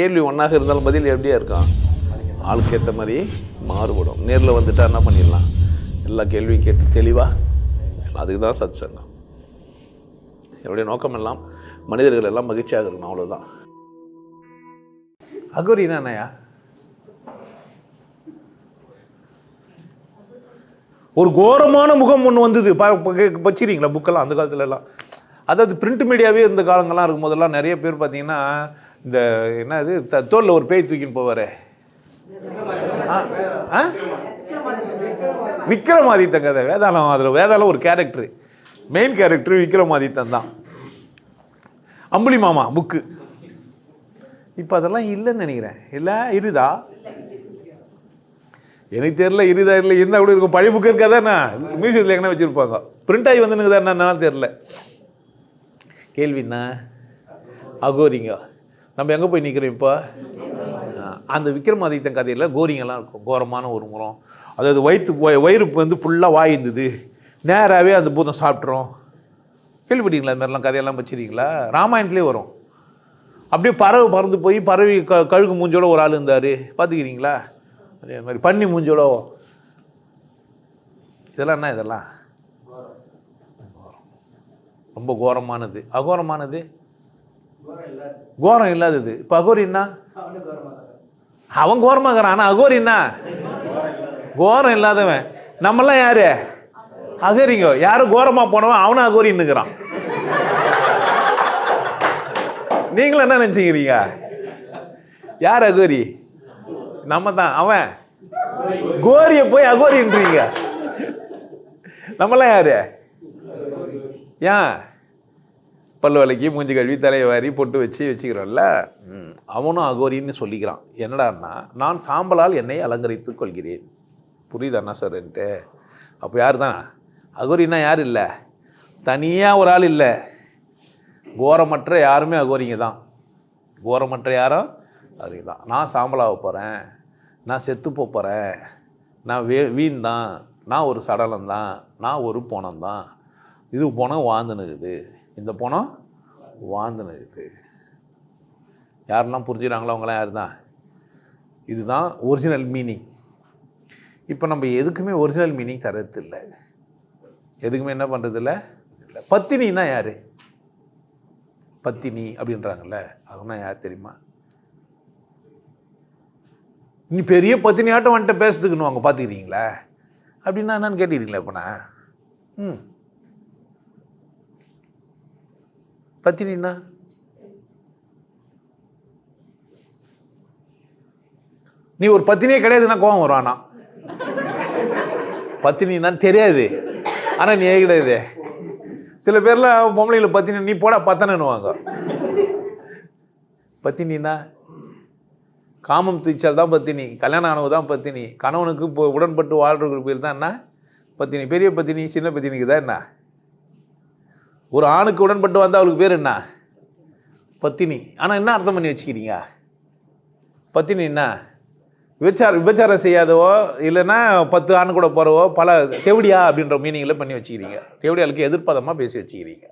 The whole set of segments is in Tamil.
கேள்வி ஒன்றாக இருந்தாலும் பதில் எப்படியா இருக்கும்? ஆளுக்கு ஏற்ற மாதிரி மாறுபடும். நேரில் வந்துட்டா என்ன பண்ணிடலாம்? எல்லா கேள்வியும் கேட்டு தெளிவாக அதுக்கு தான் சத் சங்கம் என்னுடைய நோக்கம் எல்லாம் மனிதர்கள் எல்லாம் மகிழ்ச்சியாக இருக்கணும் அவ்வளோதான் அகோரி என்னையா ஒரு கோரமான முகம் ஒன்று வந்தது. பா வச்சிருக்கீங்களா புக்கெல்லாம் அந்த காலத்துல எல்லாம் அதாவது பிரிண்ட் மீடியாவே இருந்த காலங்கள்லாம் இருக்கும் போதெல்லாம் நிறைய பேர் பார்த்தீங்கன்னா இந்த என்ன இது த- தோலில் ஒரு பேய் தூக்கின்னு போவார். ஆ? ஆ? விக்ரமாதித்தன் கதை. வேதாளம் அதில் வேதாளம் ஒரு கேரக்டரு மெயின் கேரக்டர் விக்ரமாதித்தன் தான். அம்புலி மாமா புக்கு இப்போ அதெல்லாம் இல்லைன்னு நினைக்கிறேன். இல்லை இருதா? எனக்கு தெரியல இருதா இல்லை இருந்தால் கூட இருக்கும். பழைய புக்கு இருக்காதானே மியூசியத்தில் எங்கன்னா வச்சுருப்பாங்க. பிரிண்ட் ஆகி வந்துனுக்குதா என்னன்னு தெரில கேள்வின்னா அகோரிங்க. நம்ம எங்கே போய் நிற்கிறோம் இப்போ? அந்த விக்ரமாதித்தன் கதையில் கோரிங்கெல்லாம் இருக்கும். கோரமான ஒரு முறம். அதாவது வயிற்று வயிறு வந்து ஃபுல்லாக வாய் இருந்தது நேராகவே அந்த பூதம் சாப்பிட்றோம் கேள்விப்பட்டீங்களா அது மாதிரிலாம் கதையெல்லாம் வச்சுருக்கீங்களா? ராமாயணத்துலேயே வரும். அப்படியே பறவை பறந்து போய் பறவை க கழுகு மூஞ்சோட ஒரு ஆள் இருந்தார். பார்த்துக்கிறீங்களா? அதே மாதிரி பன்னி மூஞ்சோட. இதெல்லாம் என்ன இதெல்லாம்? ரொம்ப கோரமானது. அகோரமானது? கோரம் இல்லாதது. இப்போ அகோரி என்ன? அவன் கோரமாகறான் ஆனால் அகோரி என்ன? கோரம் இல்லாதவன். நம்மெல்லாம் யாரு? அகரிங்க. யாரும் கோரமா போனவன்? அவனும் அகோரின்னுக்கிறான் நீங்களும் என்ன நினச்சிக்கிறீங்க? யார் அகோரி? நம்ம தான். அவன். கோரியை போய் அகோரின்றீங்க. நம்மளாம் யாரு? ஏன்? பல்லு விளக்கி மூஞ்சி கழுவி தலையை வாரி பொட்டு வச்சு வச்சுக்கிறோம்ல. அவனும் அகோரின்னு சொல்லிக்கிறான். என்னடான்னா நான் சாம்பலால் என்னை அலங்கரித்துக் கொள்கிறேன். புரியுதா அண்ணா சார்ன்ட்டு அப்போ யார் தான் அகோரின்னா யார் இல்லை? தனியாக ஒரு ஆள் இல்லை. கோரமற்ற யாருமே அகோரிங்க தான். கோரமற்ற யாரும் அகோரிங்க தான் நான் சாம்பலாக போகிறேன் நான் செத்து போகிறேன் நான் வே வீண் தான். நான் ஒரு சடலம் தான் நான் ஒரு போனம் தான் இது போனம் வாழ்ந்துனுக்குது இந்த போனம் வாழ்ந்துனுக்குது யாரெல்லாம் புரிஞ்சுக்கிறாங்களோ அவங்களாம் யார் தான் இதுதான் ஒரிஜினல் மீனிங் இப்போ நம்ம எதுக்குமே ஒரிஜினல் மீனிங் தரது இல்லை எதுக்குமே என்ன பண்ணுறது இல்லை இல்லை பத்தினின்னா யார்? பத்தினி அப்படின்றாங்கல்ல. அதுனா யார் தெரியுமா? நீ பெரிய பத்தினி ஆட்டம் வந்துட்டு பேசுறதுக்குன்னு அவங்க பார்த்துக்கிறீங்களா அப்படின்னா என்னன்னு கேட்டுக்கிறீங்களா இப்போ நான்? ம். பத்தினா நீ ஒரு பத்தினியே கிடையாதுன்னா கோவம் வரும் ஆனா. பத்தினின்னு தெரியாது. ஆனால் நீ ஏன் கிடையாது சில பேர்லாம் பொம்பளைங்களை பத்தினி நீ போட பத்தனன்னுவாங்க. பத்தினா காமம் தீச்சால் தான் பத்தினி கல்யாணம் ஆனவு தான் பத்தினி கணவனுக்கு இப்போ உடன்பட்டு வாழ்றவங்களுக்கு பேர் தான் என்ன? பத்தினி பெரிய பத்தினி சின்ன பத்தினிக்கு தான் என்ன? ஒரு ஆணுக்கு உடன்பட்டு வந்தால் அவளுக்கு பேர் என்ன? பத்தினி. ஆனால் என்ன அர்த்தம் பண்ணி வச்சுக்கிறீங்க? பத்தினி என்ன? விபச்சார விபச்சாரம் செய்யாதவோ இல்லைன்னா பத்து ஆண் கூட போகிறவோ பல தேவடியா அப்படின்ற மீனிங்கில் பண்ணி வச்சுக்கிறீங்க. தேவடியாளுக்கு எதிர்ப்பதமாக பேசி வச்சுக்கிறீங்க.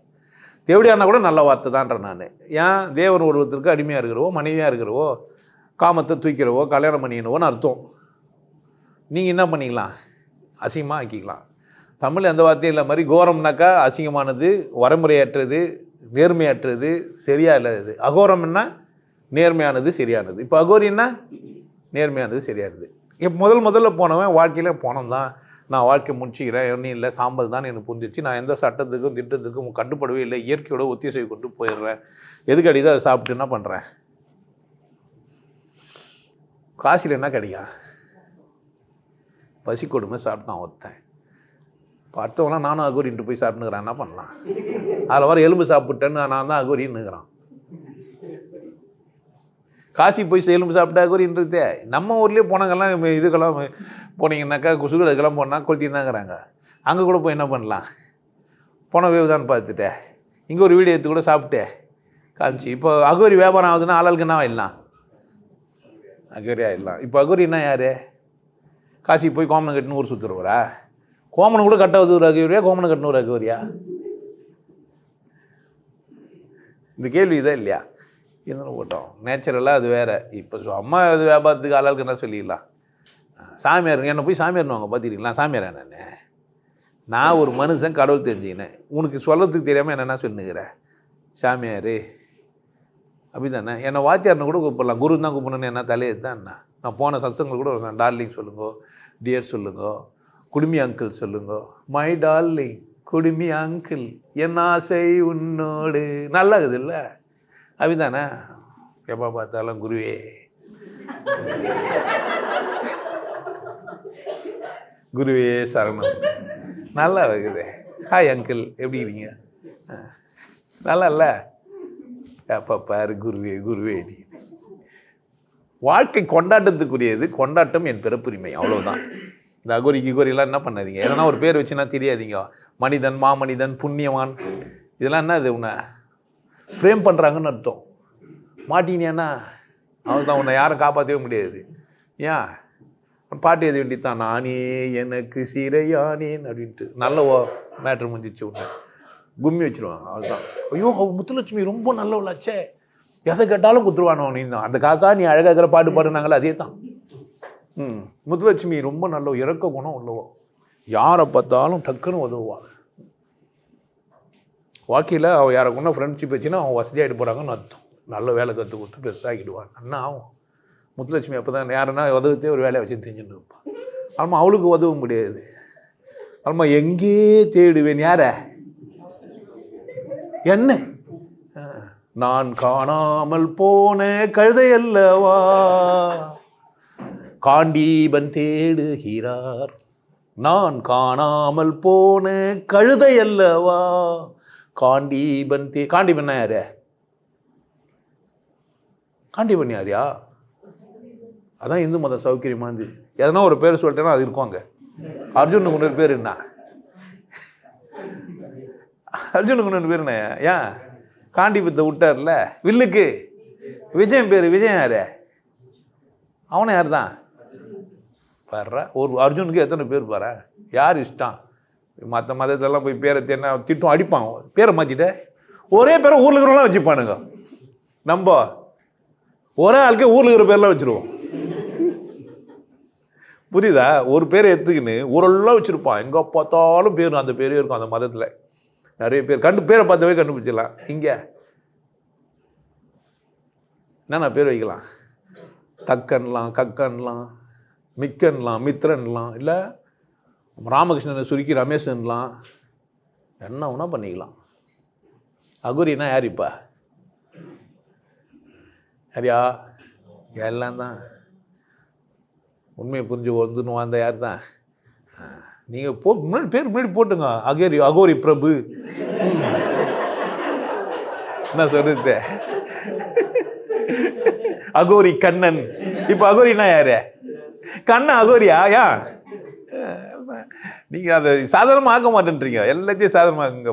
தேவடியானா கூட நல்ல வார்த்தை தான்ற நான். ஏன்? தேவன் ஒருவத்திற்கு அடிமையாக இருக்கிறவோ மனைவியாக இருக்கிறவோ காமத்தை தூக்கிறவோ கல்யாணம் பண்ணிக்கணுவோன்னு அர்த்தம். நீங்கள் என்ன பண்ணிக்கலாம்? அசிங்கமாக ஆக்கிக்கலாம். தமிழ் எந்த வார்த்தையும் இல்லை. மாதிரி கோரம்னாக்கா அசிங்கமானது வரமுறையற்றது நேர்மையற்றது சரியா இல்லாதது அகோரம்னா நேர்மையானது சரியானது. இப்போ அகோரின்னா நேர்மையானது சரியானது. இப்போ முதல் முதல்ல போனவன் வாழ்க்கையில் போனோம் தான். நான் வாழ்க்கை முடிச்சுக்கிறேன் ஒன்றும் இல்லை சாம்பல் தான் எனக்கு புரிஞ்சிச்சு. நான் எந்த சட்டத்துக்கும் திட்டத்துக்கும் கட்டுப்படவே இல்லை. இயற்கையோட ஒத்திசை கொண்டு போயிடுறேன். எதுக்கு அடிதான் அதை சாப்பிட்டு என்ன பண்ணுறேன் காசில் என்ன கிடைக்கும் பசி கொடுமை சாப்பிட்டான் ஒருத்தன். பார்த்தவங்களாம் நானும் அகோரின்ட்டு போய் சாப்பிட்டுக்கிறேன் என்ன பண்ணலாம்? அதில் வர எலும்பு சாப்பிட்டேன்னு நான் தான் அகோரின்னுங்கிறான் காசி போய் எலும்பு சாப்பிட்டா அகோரின்றதே நம்ம ஊர்லேயே போனாங்கெல்லாம் இதுக்கெல்லாம் போனீங்கன்னாக்கா குசுகளுக்கெல்லாம் போனால் கொளுத்திருந்தாங்கிறாங்க. அங்கே கூட போய் என்ன பண்ணலாம்? போன வேவு தான் பார்த்துட்டேன் இங்கே ஒரு வீடியோ எடுத்து கூட சாப்பிட்டே. காமிச்சு இப்போ அகோரி வியாபாரம் ஆகுதுன்னா ஆளாளுக்கு என்ன ஆயிடலாம்? அகோரி ஆயிடலாம். இப்போ அகோரின்னா யார்? காசி போய் கோமனம் கட்டின்னு ஊர் சுற்றுறவரா கோமனை கூட கட்டாவது ஒரு அகவரியா கோமனை கட்டின ஒரு அகவரியா இந்த கேள்வி இதான் இல்லையா? இருந்தாலும் போட்டோம்? நேச்சுரலாக அது வேறு. இப்போ சும்மா அது வியாபாரத்துக்கு ஆளாளுக்கு என்ன சொல்லிடலாம்? சாமியார் என்னை போய் சாமியார்னுவாங்க பார்த்துக்கிறீங்களா சாமியார் என்னென்ன? நான் ஒரு மனுஷன் கடவுள் தெரிஞ்சுக்கினேன். உனக்கு சொல்கிறதுக்கு தெரியாமல் என்னென்ன சொல்லுங்கிற? சாமியார் அப்படி தானே என்னை வாத்தியார்னு கூட கூப்பிடலாம். குரு தான் கூப்பிடணும்னு என்ன தலையெழுத்து தான் நான் போன சத்சங்கள் கூட ஒரு டார்லிங் சொல்லுங்க டியர் சொல்லுங்கோ. குடுமி அங்கிள் சொல்லுங்க. மை டார்லிங் குடுமி அங்கிள் என் ஆசை உன்னோடு. நல்லா இல்லை அப்படிதானே எப்போ பார்த்தாலும் குருவே. குருவே சரணம். நல்லா இருக்குது ஹாய் அங்கிள் எப்படி இருக்கீங்க? நல்லா இல்லை அப்போ பாரு குருவே குருவே நீ. வாழ்க்கை கொண்டாட்டத்துக்குரியது கொண்டாட்டம் என் பிறப்புரிமை அவ்வளோதான் இந்த அகோரி கிகோரிலாம் என்ன பண்ணாதீங்க? எதனா ஒரு பேர் வச்சுன்னா தெரியாதீங்க. மனிதன் மாமனிதன் புண்ணியவான். இதெல்லாம் என்ன இது உன்னை ஃப்ரேம் பண்ணுறாங்கன்னு அர்த்தம். மாட்டினியானா அவன் தான் உன்னை யாரும் காப்பாற்றவே முடியாது. ஏன்? பாட்டு எழுத வேண்டியதான் நானே எனக்கு சிறையானேன் அப்படின்ட்டு. நல்ல ஓ மேட்ரு முடிஞ்சிச்சு உன்னை. கும்மி வச்சிருவாங்க அவ்வளோதான் ஐயோ அவள் முத்துலட்சுமி ரொம்ப நல்லவளாச்சே. எதை கேட்டாலும் குத்துருவானோ நீ தான் அந்த காக்கா நீ அழகாக இருக்கிற பாட்டு பாடுனாங்களே அதே தான் முத்துலட்சுமி ரொம்ப நல்ல இறக்க குணம் உள்ளவோ. யாரை பார்த்தாலும் டக்குன்னு உதவுவாள் வாழ்க்கையில் அவள் யாரை கொண்டா ஃப்ரெண்ட்ஷிப் வச்சுன்னா அவன் வசதியாகிட்டு போகிறாங்கன்னு அர்த்தம். நல்ல வேலை கற்றுக் கொடுத்து பெருசாகிடுவான் அண்ணா ஆகும் முத்துலட்சுமி அப்போ தான் யாருன்னா உதவுத்தே ஒரு வேலையை வச்சு தெரிஞ்சுட்டு இருப்பான் ஆமாம் அவளுக்கு உதவ முடியாது ஆமாம் எங்கே தேடுவேன் யார? என்ன? நான் காணாமல் போன கழுதை அல்லவா? காண்டீபன் தேடுகிறார். நான் காணாமல் போன கழுதை அல்லவா? காண்டீபன் தே காண்டீபன் யாரு? காண்டீபன் யாரியா? அதான் இந்து மத சௌகரியமா இருந்து. எதனா ஒரு பேர் சொல்லிட்டேன்னா அது இருக்கும் அங்கே. அர்ஜுனுக்கு இன்னொரு பேர் என்ன? அர்ஜுனுக்கு இன்னொரு பேர் என்ன? ஏன்? காண்டிபத்தை விட்டார்ல. வில்லுக்கு. விஜயன் பேர் விஜயம் யாரு? அவனை யார் தான் பாடுறா ஒரு அர்ஜுனுக்கு எத்தனை பேர் பாரு யார் இஷ்டம்? மற்ற மதத்தெல்லாம் போய் பேரை தேன திட்டம் அடிப்பான். பேரை மாற்றிட்ட ஒரே பேரை ஊரில் இருக்கிறவங்களாம் வச்சுப்பானுங்க. நம்ம ஒரே ஆளுக்கே ஊரில் இருக்கிற பேர்லாம் வச்சுருவோம். புரியுதா? ஒரு பேரை எடுத்துக்கின்னு ஊரெல்லாம் வச்சுருப்பான். எங்கே பார்த்தாலும் பேர் அந்த பேரே இருக்கும் அந்த மதத்தில். நிறைய பேர். கண்டு பேரை பார்த்தவே கண்டுபிடிச்சிடலாம். இங்கே. என்னென்ன பேர் வைக்கலாம்? தக்கன்லாம் கக்கன்லாம். மிக்கன்லாம் மித்ரன்லாம் இல்லை ராமகிருஷ்ணனை சுருக்கி ரமேஷன்லாம் என்ன ஒன்றா பண்ணிக்கலாம். அகுரினா யார் இப்போ? யாரியா? எல்லாம் தான். உண்மையை புரிஞ்சு வந்துன்னு வந்த யார் தான்? நீங்கள் போ முன்னாடி பேர் முன்னாடி போட்டுங்க. அகோரி அகோரி பிரபு. என்ன சொல்றது? அகோரி கண்ணன். இப்போ அகோரினா யாரு? கண்ணன் அகோரியா? யா? நீங்கள் அதை சாதாரணமாக ஆக்க மாட்டேன்றீங்க. எல்லாத்தையும் சாதாரணமாக்குங்க.